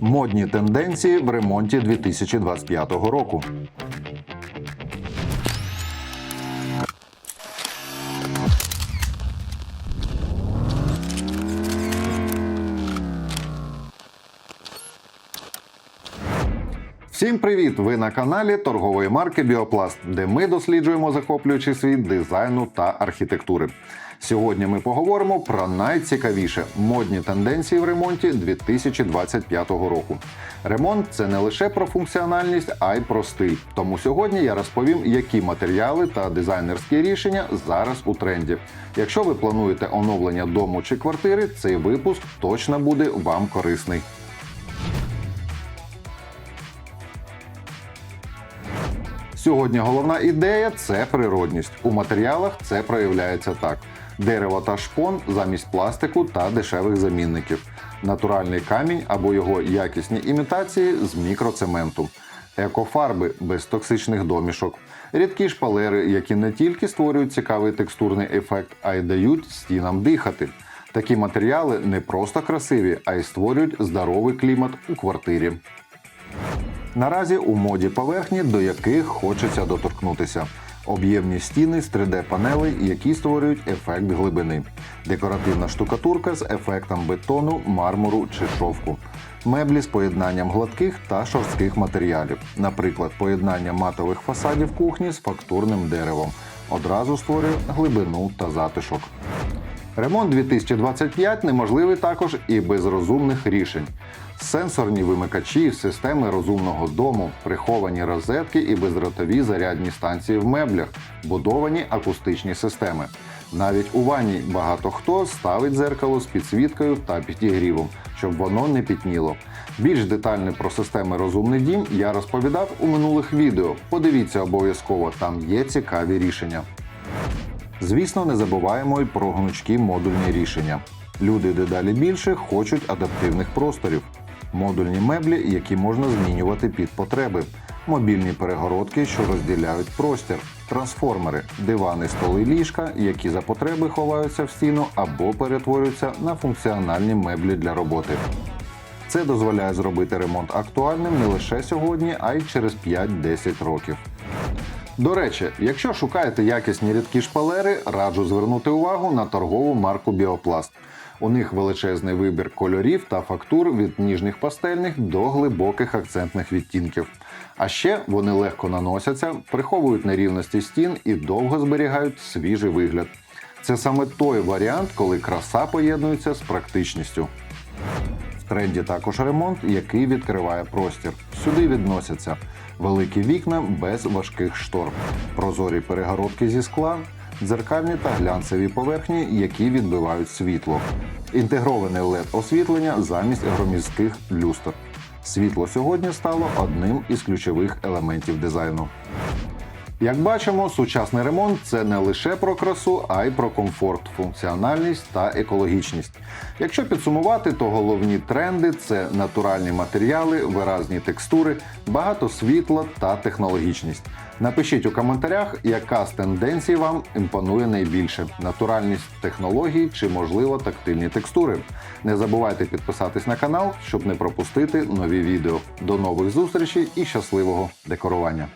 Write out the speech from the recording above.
Модні тенденції в ремонті 2025 року. Всім привіт! Ви на каналі торгової марки Біопласт, де ми досліджуємо захоплюючий світ дизайну та архітектури. Сьогодні ми поговоримо про найцікавіше модні тенденції в ремонті 2025 року. Ремонт це не лише про функціональність, а й про стиль. Тому сьогодні я розповім, які матеріали та дизайнерські рішення зараз у тренді. Якщо ви плануєте оновлення дому чи квартири, цей випуск точно буде вам корисний. Сьогодні головна ідея це природність. У матеріалах це проявляється так: дерево та шпон замість пластику та дешевих замінників, натуральний камінь або його якісні імітації з мікроцементу, екофарби без токсичних домішок, рідкі шпалери, які не тільки створюють цікавий текстурний ефект, а й дають стінам дихати. Такі матеріали не просто красиві, а й створюють здоровий клімат у квартирі. Наразі у моді поверхні, до яких хочеться доторкнутися. Об'ємні стіни з 3D-панелей, які створюють ефект глибини, декоративна штукатурка з ефектом бетону, мармуру чи шовку, меблі з поєднанням гладких та шорстких матеріалів, наприклад, поєднання матових фасадів кухні з фактурним деревом. Одразу створює глибину та затишок. Ремонт 2025 неможливий також і без розумних рішень. Сенсорні вимикачі, системи розумного дому, приховані розетки і бездротові зарядні станції в меблях, будовані акустичні системи. Навіть у ванні багато хто ставить дзеркало з підсвіткою та підігрівом, щоб воно не пітніло. Більш детально про системи Розумний дім я розповідав у минулих відео. Подивіться обов'язково, там є цікаві рішення. Звісно, не забуваємо й про гнучкі модульні рішення. Люди дедалі більше хочуть адаптивних просторів, модульні меблі, які можна змінювати під потреби, мобільні перегородки, що розділяють простір, трансформери, дивани, столи, ліжка, які за потреби ховаються в стіну або перетворюються на функціональні меблі для роботи. Це дозволяє зробити ремонт актуальним не лише сьогодні, а й через 5-10 років. До речі, якщо шукаєте якісні рідкі шпалери, раджу звернути увагу на торгову марку Біопласт. У них величезний вибір кольорів та фактур від ніжних пастельних до глибоких акцентних відтінків. А ще вони легко наносяться, приховують нерівності стін і довго зберігають свіжий вигляд. Це саме той варіант, коли краса поєднується з практичністю. В тренді також ремонт, який відкриває простір. Сюди відносяться великі вікна без важких шторм, прозорі перегородки зі скла, дзеркальні та глянцеві поверхні, які відбивають світло, інтегроване led освітлення замість громіздких люстр. Світло сьогодні стало одним із ключових елементів дизайну. Як бачимо, сучасний ремонт це не лише про красу, а й про комфорт, функціональність та екологічність. Якщо підсумувати, то головні тренди це натуральні матеріали, виразні текстури, багато світла та технологічність. Напишіть у коментарях, яка з тенденцій вам імпонує найбільше: натуральність технологій чи, можливо, тактильні текстури. Не забувайте підписатись на канал, щоб не пропустити нові відео. До нових зустрічей і щасливого декорування!